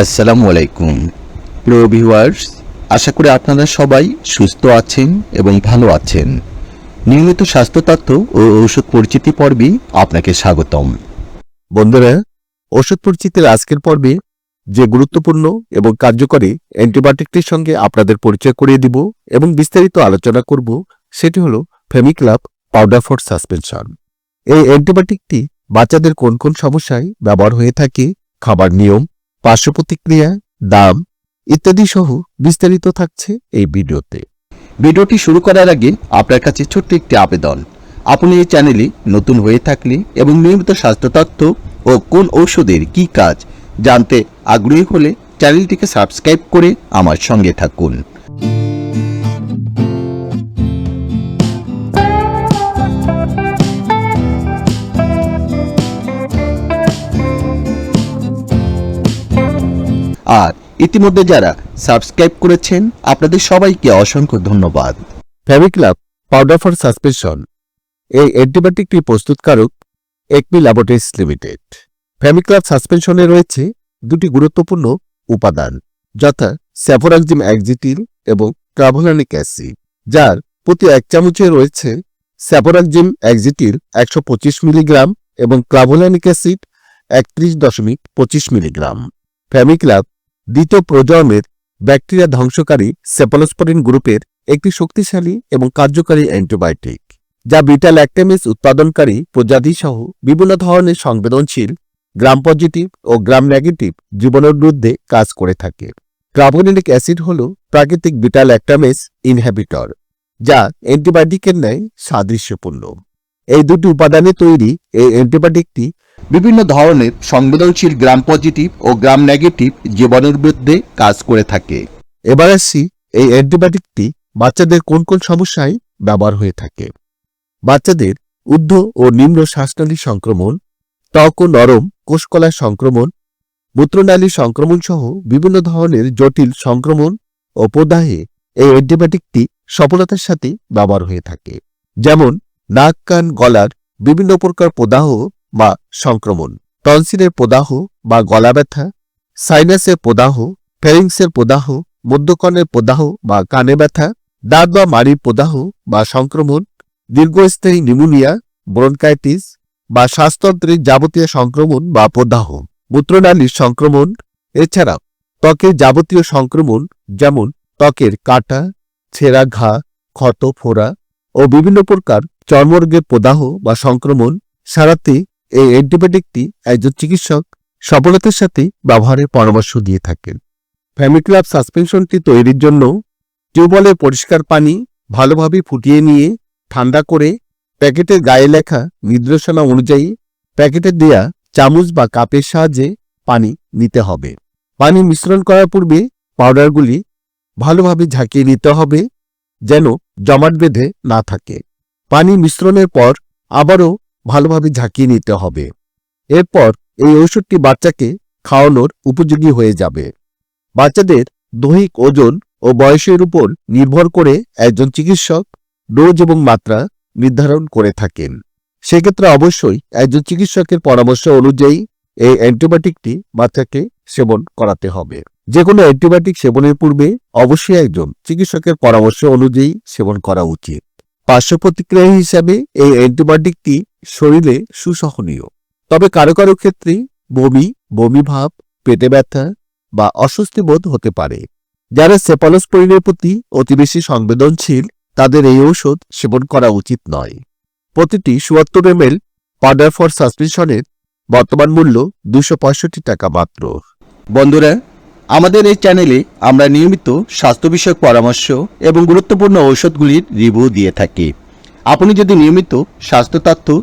আসসালামু আলাইকুম। প্রিয় ভিউয়ার্স আশা করি আপনারা সবাই সুস্থ আছেন এবং ভালো আছেন। নিয়মিত স্বাস্থ্য তথ্য ও ঔষধ পরিচিতি পর্বে আপনাকে স্বাগতম। বন্ধুরা ওষুধ পরিচিতির আজকের পর্বে যে গুরুত্বপূর্ণ এবং কার্যকরী অ্যান্টিবায়োটিকটির সঙ্গে আপনাদের পরিচয় করিয়ে দিব এবং বিস্তারিত আলোচনা করব, সেটি হলো ফেমিক্লাব পাউডার ফর সাসপেনশন এই অ্যান্টিবায়োটিকটি বাচ্চাদের কোন কোন সমস্যায় ব্যবহার হয়ে থাকে, খাবার নিয়ম পার্শ্ব প্রতিক্রিয়া দাম ইত্যাদি সহ বিস্তারিত থাকছে এই ভিডিওতে। ভিডিওটি শুরু করার আগে আপনার কাছে ছোট্ট একটি আবেদন। আপনি এই চ্যানেলে নতুন হয়ে থাকলে এবং নিয়মিত স্বাস্থ্য তথ্য ও কোন ঔষধের কি কাজ জানতে আগ্রহী হলে চ্যানেলটিকে সাবস্ক্রাইব করে আমার সঙ্গে থাকুন। আর ইতিমধ্যে যারা সাবস্ক্রাইব করেছেন, আপনাদের সবাইকে অসংখ্য ধন্যবাদ। ফেমিক্লাব পাউডার ফর সাসপেনশন, এই অ্যান্টিবায়োটিকটি প্রস্তুতকারক একমি ল্যাবরেটরিজ লিমিটেড। ফেমিক্লাব সাসপেনশনে রয়েছে দুটি গুরুত্বপূর্ণ উপাদান, যথা স্যাফোরাক্সিম অ্যাক্সিটিল এবং ট্রাভোলানিক অ্যাসিড, যার প্রতি এক চামচে রয়েছে স্যাফোরাক্সিম অ্যাক্সিটিল একশো পঁচিশ মিলিগ্রাম এবং ক্লাভোলানিক অ্যাসিড একত্রিশ দশমিক পঁচিশ মিলিগ্রাম। ফেমিক্লাব দ্বিতীয় প্রজন্মের ব্যাকটেরিয়া ধ্বংসকারী সেপালোস্পরিন গ্রুপের একটি শক্তিশালী এবং কার্যকারী অ্যান্টিবায়োটিক, যা বিটা ল্যাকটেমিস উৎপাদনকারী প্রজাতি সহ বিভিন্ন ধরনের সংবেদনশীল গ্রাম পজিটিভ ও গ্রাম নেগেটিভ জীবনের বিরুদ্ধে কাজ করে থাকে। ট্রাভোনিক অ্যাসিড হল প্রাকৃতিক বিটা ল্যাকটামেস ইনহ্যাবিটর যা অ্যান্টিবায়োটিকের ন্যায় সাদৃশ্যপূর্ণ। এই দুটি উপাদানে তৈরি এই অ্যান্টিবায়োটিকটি বিভিন্ন ধরনের সংবেদনশীল গ্রাম পজিটিভ ও গ্রাম নেগেটিভ জীবাণুর বিরুদ্ধে কাজ করে থাকে। এবার আসছি এই অ্যান্টিবায়োটিকটি বাচ্চাদের কোন কোন সমস্যায় ব্যবহার হয়ে থাকে। বাচ্চাদের ঊর্ধ্ব ও নিম্ন শ্বাসনালী সংক্রমণ, ত্বক ও নরম কোষকলার সংক্রমণ, মূত্রনালী সংক্রমণ সহ বিভিন্ন ধরনের জটিল সংক্রমণ ও প্রদাহে এই অ্যান্টিবায়োটিকটি সফলতার সাথে ব্যবহার হয়ে থাকে। যেমন, নাক, কান, গলার বিভিন্ন প্রকার প্রদাহ বা সংক্রমণ। টনসিলের প্রদাহ বা গলা ব্যথা সাইনাসের প্রদাহ, ফেরিংসের প্রদাহ মধ্যকর্ণের প্রদাহ বা কানে ব্যথা, দাঁত বা মাড়ির প্রদাহ বা সংক্রমণ, দীর্ঘস্থায়ী নিউমোনিয়া ব্রনকাইটিস বা শ্বাসতন্ত্রের যাবতীয় সংক্রমণ বা প্রদাহ, মূত্রনালীর সংক্রমণ। এছাড়াও, ত্বকের যাবতীয় সংক্রমণ যেমন ত্বকের কাটা, ছেঁড়া ঘা, ক্ষত, ফোড়া ও বিভিন্ন প্রকার চর্মরোগের প্রদাহ বা সংক্রমণ সারাতে এই অ্যান্টিবায়োটিকটি একজন চিকিৎসক সফলতার সাথে ব্যবহারের পরামর্শ দিয়ে থাকেন। ফ্যামিক্লাব সাসপেনশনটি তৈরির জন্য টিউবওয়েলের পরিষ্কার পানি ভালোভাবে ফুটিয়ে নিয়ে ঠান্ডা করে প্যাকেটের গায়ে লেখা নির্দেশনা অনুযায়ী প্যাকেটে দেয়া চামচ বা কাপের সাহায্যে পানি নিতে হবে। পানি মিশ্রণ করার পূর্বে পাউডারগুলি ভালোভাবে ঝাঁকিয়ে নিতে হবে যেন জমাট বেঁধে না থাকে। পানি মিশ্রণের পর আবারও ভালোভাবে ঝাঁকিয়ে নিতে হবে। এরপর এই ঔষধটি বাচ্চাকে খাওয়ানোর উপযোগী হয়ে যাবে। বাচ্চাদের দৈহিক ওজন ও বয়সের উপর নির্ভর করে একজন চিকিৎসক ডোজ এবং মাত্রা নির্ধারণ করে থাকেন। সেক্ষেত্রে অবশ্যই একজন চিকিৎসকের পরামর্শ অনুযায়ী এই অ্যান্টিবায়োটিকটি বাচ্চাকে সেবন করাতে হবে। যে কোনো অ্যান্টিবায়োটিক সেবনের পূর্বে অবশ্যই একজন চিকিৎসকের পরামর্শ অনুযায়ী সেবন করা উচিত। পার্শ্ব প্রতিক্রিয়া হিসাবে এই অ্যান্টিবায়োটিকটি শরীরে সুসহনীয়। তবে কারও কারও ক্ষেত্রে বমি বমি ভাব, পেটে ব্যথা বা অস্বস্তি বোধ হতে পারে। যারা সেপালোস্পোরিনের প্রতি অতি বেশি সংবেদনশীল, তাদের এই ঔষধ সেবন করা উচিত নয়। প্রতিটি চুয়াত্তর এম এল পাউডার ফর সাসপেনশনের বর্তমান মূল্য দুশো টাকা মাত্র। বন্ধুরা, আমাদের এই চ্যানেলে আমরা নিয়মিত স্বাস্থ্য বিষয়ক পরামর্শ এবং গুরুত্বপূর্ণ ঔষধগুলির রিভিউ দিয়ে থাকি। আপনি যদি নিয়মিত স্বাস্থ্য তথ্য